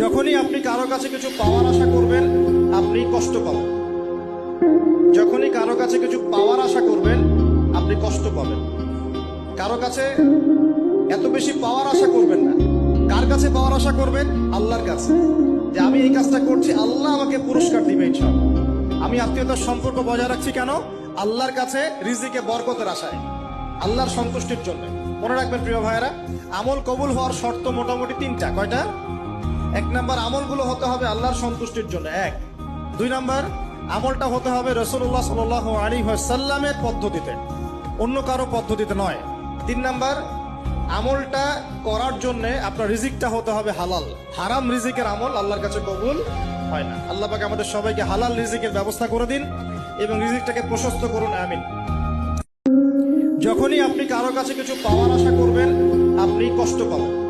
যখনই আপনি কারও কাছে কিছু পাওয়ার আশা করবেন, আপনি কষ্ট পাবেন। যখনই কারও কাছে কিছু পাওয়ার আশা করবেন, আপনি কষ্ট পাবেন। কারও কাছে এত বেশি পাওয়ার আশা করবেন না। কার কাছে পাওয়ার আশা করবেন? আল্লাহর কাছে। যে আমি এই কাজটা করছি, আল্লাহ আমাকে পুরস্কার দিবে ইনশাআল্লাহ। আমি আত্মীয়তার সম্পর্ক বজায় রাখছি কেন? আল্লাহর কাছে রিজিকে বরকতের আশায়। আল্লাহর সন্তুষ্টির জন্য। মনে রাখবেন প্রিয় ভাইয়েরা, আমল কবুল হওয়ার শর্ত মোটামুটি তিনটা। কয়টা? এক নাম্বার আমলগুলো হতে হবে আল্লাহর সন্তুষ্টির জন্য, এক। দুই নাম্বার, আমলটা হতে হবে রসুল্লাহ সাল আলী সাল্লামের পদ্ধতিতে, অন্য কারও পদ্ধতিতে নয়। তিন নাম্বার, আমলটা করার জন্য আপনার রিজিকটা হতে হবে হালাল। হারাম রিজিকের আমল আল্লাহর কাছে কবুল হয় না। আল্লাহ পাকে আমাদের সবাইকে হালাল রিজিকের ব্যবস্থা করে দিন এবং রিজিকটাকে প্রশস্ত করুন, আমিন। যখনই আপনি কারও কাছে কিছু পাওয়ার আশা করবেন, আপনি কষ্ট পাবেন।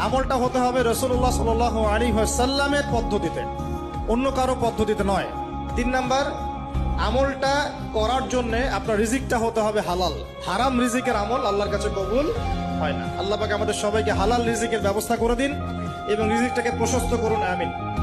আমলটা হতে হবে রসুল্লাহ সাল আলী সাল্লামের পদ্ধতিতে। অন্য কারও পদ্ধতিতে নয়। তিন নাম্বার, আমলটা করার জন্যে আপনার রিজিকটা হতে হবে হালাল। হারাম রিজিকের আমল আল্লাহর কাছে কবুল হয় না। আল্লাহ পাকে আমাদের সবাইকে হালাল রিজিকের ব্যবস্থা করে দিন এবং রিজিকটাকে প্রশস্ত করুন, আমিন।